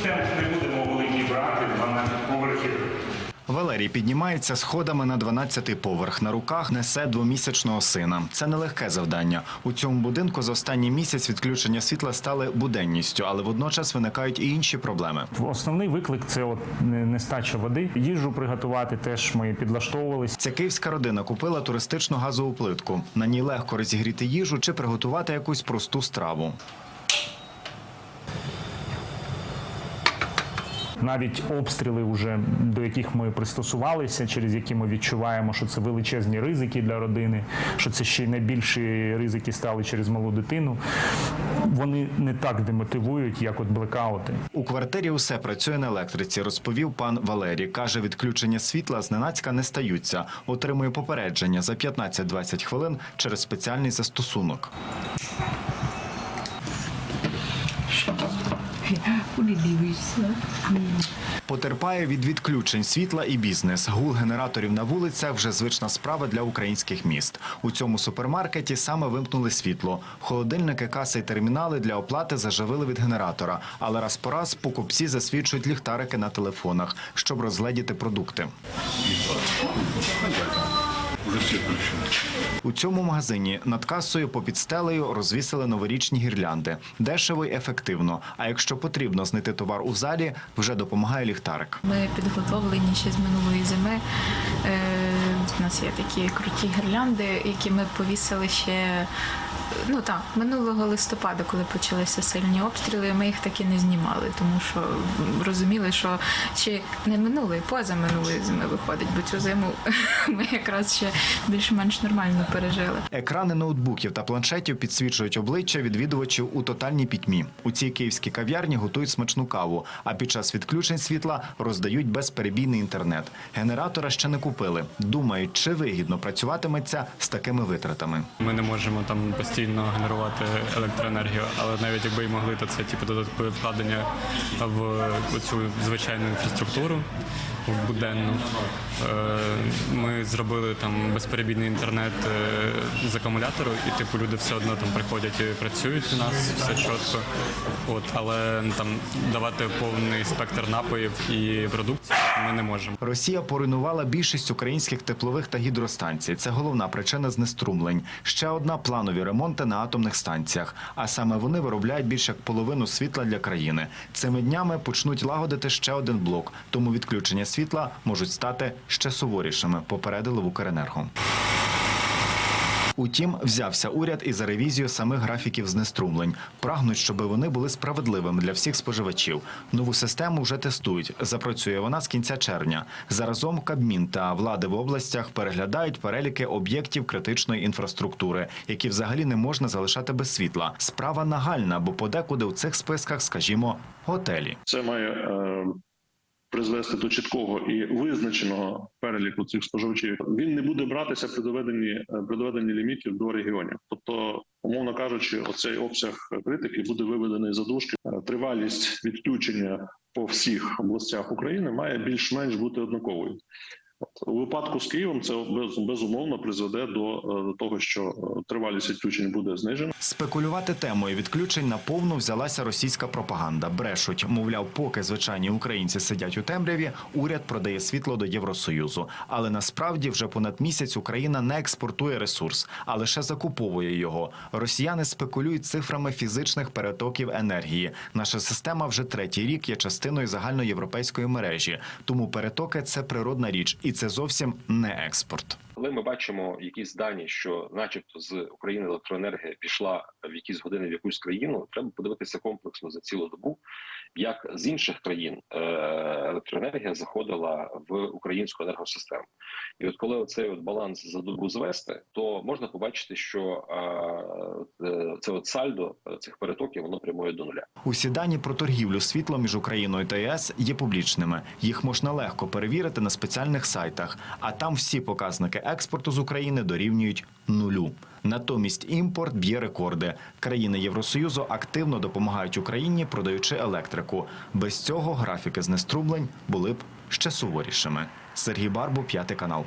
стенд не будемо великий брати, 12 поверхів. Валерій піднімається сходами на 12-й поверх. На руках несе двомісячного сина. Це нелегке завдання. У цьому будинку за останній місяць відключення світла стали буденністю, але водночас виникають і інші проблеми. Основний виклик це от не- нестача води. Їжу приготувати теж ми підлаштовувалися. Ця київська родина купила туристичну газову плитку. На ній легко розігріти їжу чи приготувати якусь просту страву. Навіть обстріли, вже до яких ми пристосувалися, через які ми відчуваємо, що це величезні ризики для родини, що це ще й найбільші ризики стали через малу дитину. Вони не так демотивують, як от блекаути. У квартирі усе працює на електриці, розповів пан Валерій. Каже, відключення світла зненацька не стаються. Отримує попередження за 15-20 хвилин через спеціальний застосунок. Дивишся? Потерпає від відключень світла і бізнес. Гул генераторів на вулицях вже звична справа для українських міст. У цьому супермаркеті саме вимкнули світло. Холодильники, каси і термінали для оплати заживили від генератора. Але раз по раз покупці засвічують ліхтарики на телефонах, щоб розгледіти продукти. У цьому магазині над касою по підстелею розвісили новорічні гірлянди. Дешево й ефективно. А якщо потрібно знайти товар у залі, вже допомагає ліхтарик. Ми підготовлені ще з минулої зими. Е, У нас є такі круті гірлянди, які ми повісили ще. Ну так, минулого листопада, коли почалися сильні обстріли, ми їх таки не знімали, тому що розуміли, що чи не минулої, поза минулої зими виходить, бо цю зиму ми якраз ще більш-менш нормально пережили. Екрани ноутбуків та планшетів підсвічують обличчя відвідувачів у тотальній пітьмі. У цій київській кав'ярні готують смачну каву, а під час відключень світла роздають безперебійний інтернет. Генератора ще не купили. Думають, чи вигідно працюватиметься з такими витратами. Ми не можемо там постійно генерувати електроенергію, але навіть якби і могли, то це типу додаткове вкладення в цю звичайну інфраструктуру в буденну. Е, Ми зробили там безперебійний інтернет е, з акумулятору, і типу люди все одно там приходять і працюють у нас, все чітко. От, але там давати повний спектр напоїв і продукції ми не можемо. Росія поруйнувала більшість українських теплових та гідростанцій. Це головна причина знеструмлень. Ще одна планові ремонти на атомних станціях. А саме вони виробляють більше як половину світла для країни. Цими днями почнуть лагодити ще один блок, тому відключення світла можуть стати ще суворішими. Попередили в Укренерго. Утім, взявся уряд і за ревізію самих графіків знеструмлень. Прагнуть, щоб вони були справедливими для всіх споживачів. Нову систему вже тестують. Запрацює вона з кінця червня. Заразом Кабмін та влади в областях переглядають переліки об'єктів критичної інфраструктури, які взагалі не можна залишати без світла. Справа нагальна, бо подекуди у цих списках, скажімо, готелі. Це має е, призвести до чіткого і визначеного переліку цих споживачів. Він не буде братися при доведенні е, при доведенні лімітів до регіонів. Тобто, умовно кажучи, оцей обсяг критики буде виведений за дужки. Е, Тривалість відключення по всіх областях України має більш-менш бути однаковою. У випадку з Києвом це без- безумовно призведе до, е, того, що е, тривалість відключень буде знижена. Спекулювати темою відключень наповну взялася російська пропаганда. Брешуть, мовляв, поки звичайні українці сидять у темряві, уряд продає світло до Євросоюзу. Але насправді вже понад місяць Україна не експортує ресурс, а лише закуповує його. Росіяни спекулюють цифрами фізичних перетоків енергії. Наша система вже третій рік є частиною загальноєвропейської мережі. Тому перетоки це природна річ, і це зовсім не експорт. Коли ми бачимо якісь дані, що, начебто, з України електроенергія пішла в якісь години в якусь країну, треба подивитися комплексно за цілу добу, як з інших країн е, електроенергія заходила в українську енергосистему. І от коли оцей от баланс за добу звести, то можна побачити, що е, це от сальдо е, цих перетоків воно прямує до нуля. Усі дані про торгівлю світлом між Україною та ЄС є публічними. Їх можна легко перевірити на спеціальних сайтах, а там всі показники експорту з України дорівнюють нулю. Натомість імпорт б'є рекорди. Країни Євросоюзу активно допомагають Україні, продаючи електрику. Без цього графіки знеструмлень були б ще суворішими. Сергій Барбу, п'ятий канал.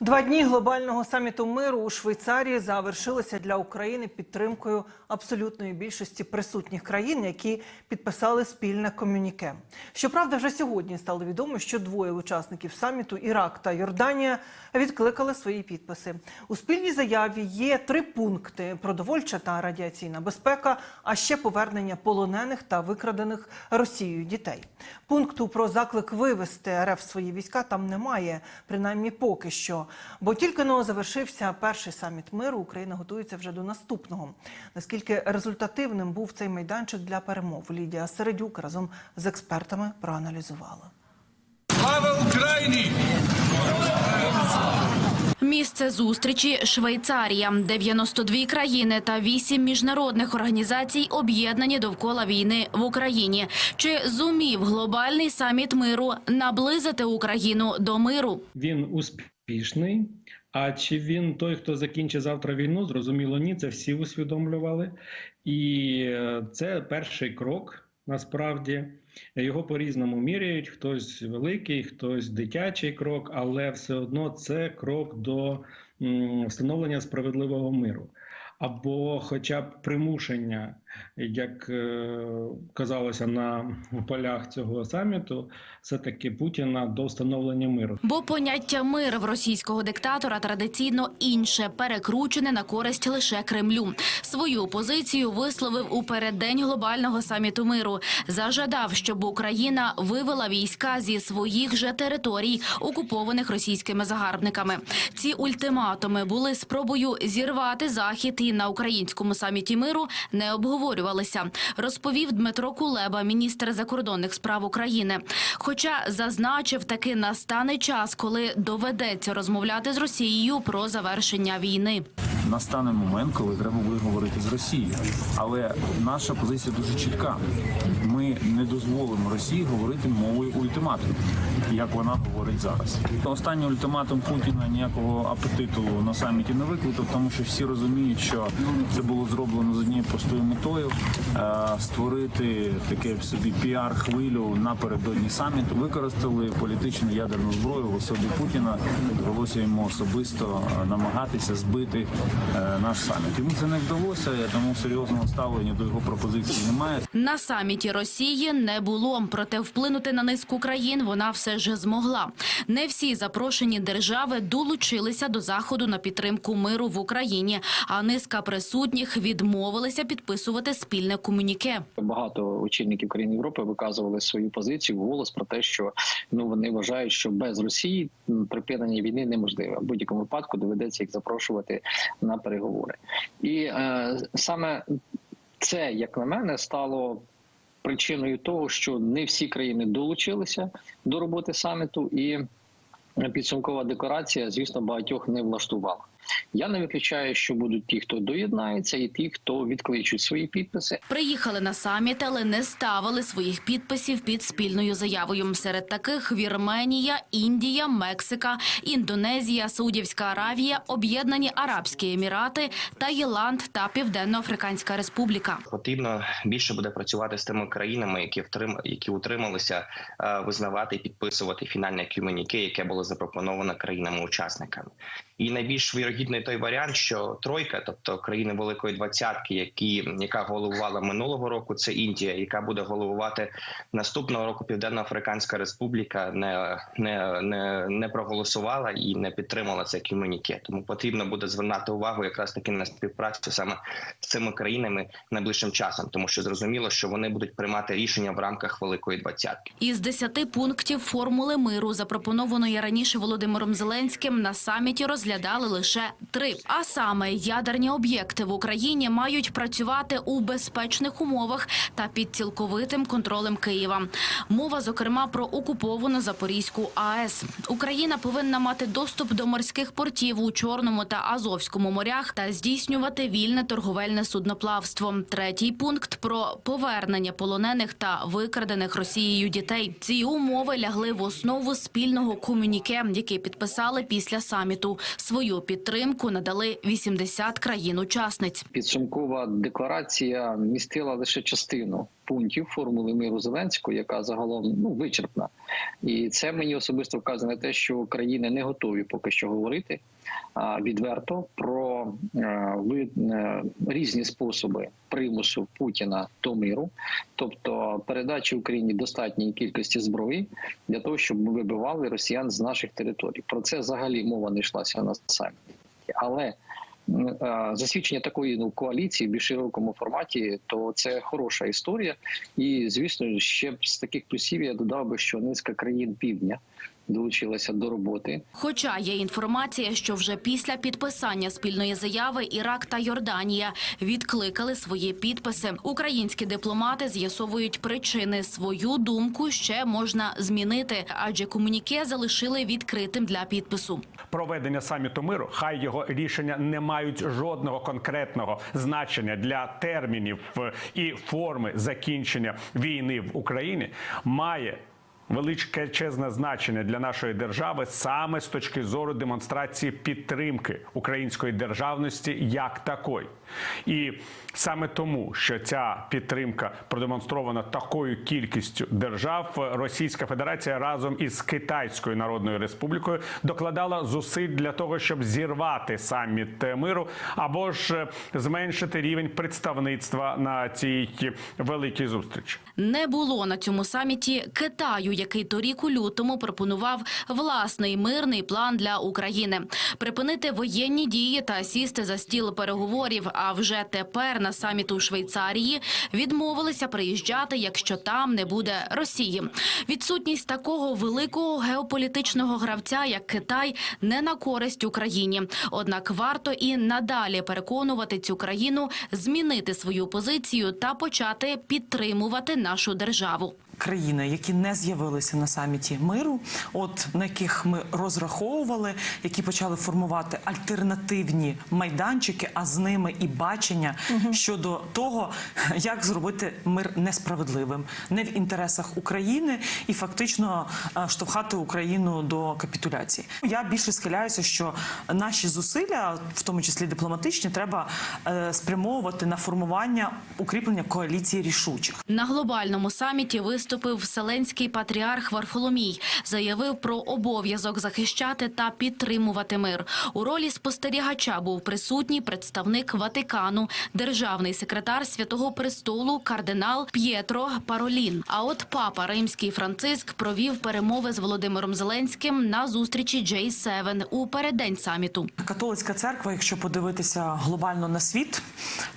Два дні глобального саміту миру у Швейцарії завершилися для України підтримкою абсолютної більшості присутніх країн, які підписали спільне комюніке. Щоправда, вже сьогодні стало відомо, що двоє учасників саміту Ірак та Йорданія відкликали свої підписи. У спільній заяві є три пункти: продовольча та радіаційна безпека, а ще повернення полонених та викрадених Росією дітей. Пункту про заклик вивести РФ свої війська там немає, принаймні поки що. Бо тільки но завершився перший саміт миру. Україна готується вже до наступного. Наскільки результативним був цей майданчик для перемов? Лідія Середюк разом з експертами проаналізувала. Слава Україні! Місце зустрічі Швейцарія, 92 країни та 8 міжнародних організацій об'єднані довкола війни в Україні. Чи зумів глобальний саміт миру наблизити Україну до миру? він успішний. А чи він той, хто закінчить завтра війну? Зрозуміло, ні, це всі усвідомлювали. І е, це перший крок. Насправді його по-різному міряють. Хтось великий, хтось дитячий крок, але все одно це крок до встановлення справедливого миру. Або хоча б примушення, як е, казалося на полях цього саміту, все-таки Путіна до встановлення миру. Бо поняття мир в російського диктатора традиційно інше, перекручене на користь лише Кремлю. Свою позицію висловив у переддень глобального саміту миру. Зажадав, щоб Україна вивела війська зі своїх же територій, окупованих російськими загарбниками. Ці ультиматуми були спробою зірвати захід і на українському саміті миру не обговорювалися. Розповів Дмитро Кулеба, міністр закордонних справ України. Хоча зазначив, таки настане час, коли доведеться розмовляти з Росією про завершення війни. Настане момент, коли треба буде говорити з Росією. Але наша позиція дуже чітка. Ми не дозволимо Росії говорити мовою ультиматуму, як вона говорить зараз. Останній ультиматум Путіна ніякого апетиту на саміті не викликав, тому що всі розуміють, що це було зроблено з однією простою метою е, створити таке в собі піар-хвилю напередодні саміту. Використали політичну ядерну зброю в особі Путіна. Довелося йому особисто е, намагатися збити наш саміт. Йому це не вдалося, тому серйозного ставлення до його пропозиції немає. На саміті Росії не було, проте вплинути на низку країн вона все ж змогла. Не всі запрошені держави долучилися до заходу на підтримку миру в Україні, а низка присутніх відмовилися підписувати спільне комюніке. Багато очільників країн Європи виказували свою позицію голос про те, що ну вони вважають, що без Росії припинення війни неможливе. В будь-якому випадку доведеться їх запрошувати на переговори. І е, саме це, як на мене, стало причиною того, що не всі країни долучилися до роботи саміту, і підсумкова декларація, звісно, багатьох не влаштувала. Я не виключаю, що будуть ті, хто доєднається, і ті, хто відкличуть свої підписи. Приїхали на саміт, але не ставили своїх підписів під спільною заявою. Серед таких Вірменія, Індія, Мексика, Індонезія, Саудівська Аравія, Об'єднані Арабські Емірати, Таїланд та Південно-Африканська Республіка. потрібно більше буде працювати з тими країнами, які втрим... які утрималися е, визнавати і підписувати фінальне комюніке, яке було запропоновано країнами-учасниками. І найбільш вірогідний той варіант, що тройка, тобто країни Великої Двадцятки, які яка головувала минулого року, це Індія, яка буде головувати наступного року Південно-Африканська Республіка, не, не, не, не проголосувала і не підтримала це комюніке. Тому потрібно буде звернути увагу якраз таки на співпрацю саме з цими країнами найближчим часом, тому що зрозуміло, що вони будуть приймати рішення в рамках Великої Двадцятки. Із десяти пунктів формули миру, запропонованої раніше Володимиром Зеленським, на саміті розглядали лише три. А саме ядерні об'єкти в Україні мають працювати у безпечних умовах та під цілковитим контролем Києва. Мова, зокрема, про окуповану Запорізьку АЕС. Україна повинна мати доступ до морських портів у Чорному та Азовському морях та здійснювати вільне торговельне судноплавство. Третій пункт про повернення полонених та викрадених Росією дітей. Ці умови лягли в основу спільного комюніке, який підписали після саміту. Свою підтримку надали 80 країн-учасниць. Підсумкова декларація містила лише частину пунктів формули миру Зеленського, яка загалом ну вичерпна, і це мені особисто вказує на те, що країни не готові поки що говорити відверто про е, ви- е, різні способи примусу Путіна до миру, тобто передачі Україні достатньої кількості зброї для того, щоб ми вибивали росіян з наших територій. Про це взагалі мова не йшлася на саміті. Але засвідчення такої ну коаліції в більш широкому форматі, то це хороша історія. І звісно, ще з таких плюсів я додав би, що низка країн півдня долучилася до роботи. Хоча є інформація, що вже після підписання спільної заяви Ірак та Йорданія відкликали свої підписи. Українські дипломати з'ясовують причини. Свою думку ще можна змінити, адже комуніке залишили відкритим для підпису. Проведення саміту миру, хай його рішення не мають жодного конкретного значення для термінів е, і форми закінчення війни в Україні, має величезне значення для нашої держави саме з точки зору демонстрації підтримки української державності як такої. І саме тому, що ця підтримка продемонстрована такою кількістю держав, Російська Федерація разом із Китайською Народною Республікою докладала зусиль для того, щоб зірвати саміт миру або ж е, зменшити рівень представництва на цій великій зустрічі. Не було на цьому саміті Китаю, який торік у лютому пропонував власний мирний план для України, припинити воєнні дії та сісти за стіл переговорів. А вже тепер на саміт у Швейцарії відмовилися приїжджати, якщо там не буде Росії. Відсутність такого великого геополітичного гравця, як Китай, не на користь Україні. Однак варто і надалі переконувати цю країну змінити свою позицію та почати підтримувати нашу державу. Країни, які не з'явилися на саміті миру, от на яких ми розраховували, які почали формувати альтернативні майданчики, а з ними і бачення щодо того, як зробити мир несправедливим, не в інтересах України і фактично е, штовхати Україну до капітуляції. Я більше схиляюся, що наші зусилля, в тому числі дипломатичні, треба е, спрямовувати на формування укріплення коаліції рішучих. На глобальному саміті виступив вселенський патріарх Варфоломій. Заявив про обов'язок захищати та підтримувати мир. У ролі спостерігача був присутній представник Ватикану, державний секретар Святого Престолу кардинал П'єтро Паролін. А от папа римський Франциск провів перемови з Володимиром Зеленським на зустрічі J7 у переддень саміту. Католицька церква, якщо подивитися глобально на світ,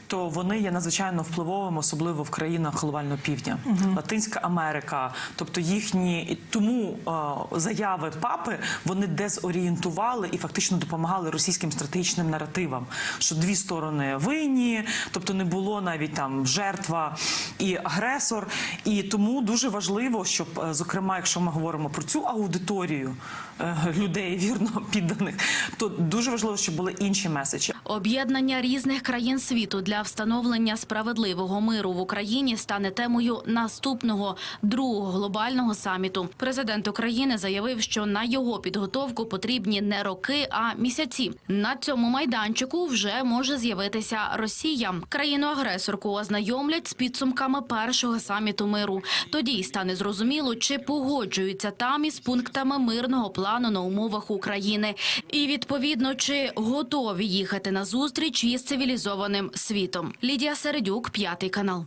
то вони є надзвичайно впливовими, особливо в країнах глобального півдня, Латинська Америка. Тобто їхні тому е, заяви папи вони дезорієнтували і фактично допомагали російським стратегічним наративам, що дві сторони винні, тобто не було навіть там жертва і агресор. І тому дуже важливо, щоб, е, зокрема, якщо ми говоримо про цю аудиторію е, людей вірно підданих, то дуже важливо, щоб були інші меседжі. Об'єднання різних країн світу для встановлення справедливого миру в Україні стане темою наступного другого глобального саміту. Президент України заявив, що на його підготовку потрібні не роки, а місяці. На цьому майданчику вже може з'явитися Росія. Країну-агресорку ознайомлять з підсумками першого саміту миру. Тоді й стане зрозуміло, чи погоджуються там із пунктами мирного плану на умовах України, і відповідно чи готові їхати на зустріч із цивілізованим світом. Лідія Середюк, п'ятий канал.